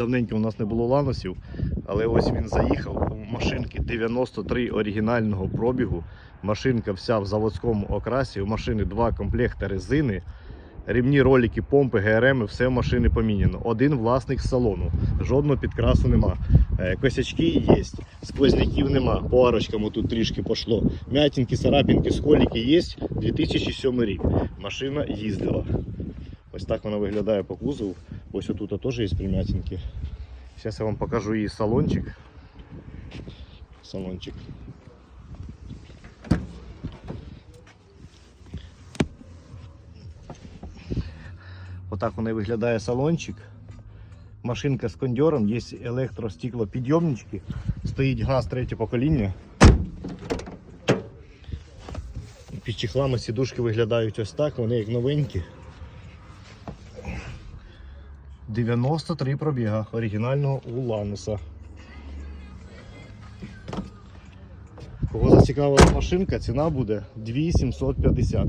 Давненько у нас не було ланосів, але ось він заїхав. У машинки 93 оригінального пробігу. Машинка вся в заводському окрасі. У машини два комплекти резини. Ремні, ролики, помпи, ГРМ, все в машини поміняно. Один власник салону. Жодного підкрасу нема. Е, Косячки є, сквозняків нема. По арочкам тут трішки пошло. М'ятінки, царапінки, сколіки є. 2007 рік. Машина їздила. Ось так вона виглядає по кузову. Ось тут теж є примятинки. Зараз я вам покажу її салончик. Салончик. Отак вона і виглядає салончик. Машинка з кондьором, є електростеклопідйомнички, стоїть газ третє покоління. Під чехлами сідушки виглядають ось так, вони як новенькі. 93 пробіга оригінального Улануса. Кого зацікавила машинка, ціна буде 2750.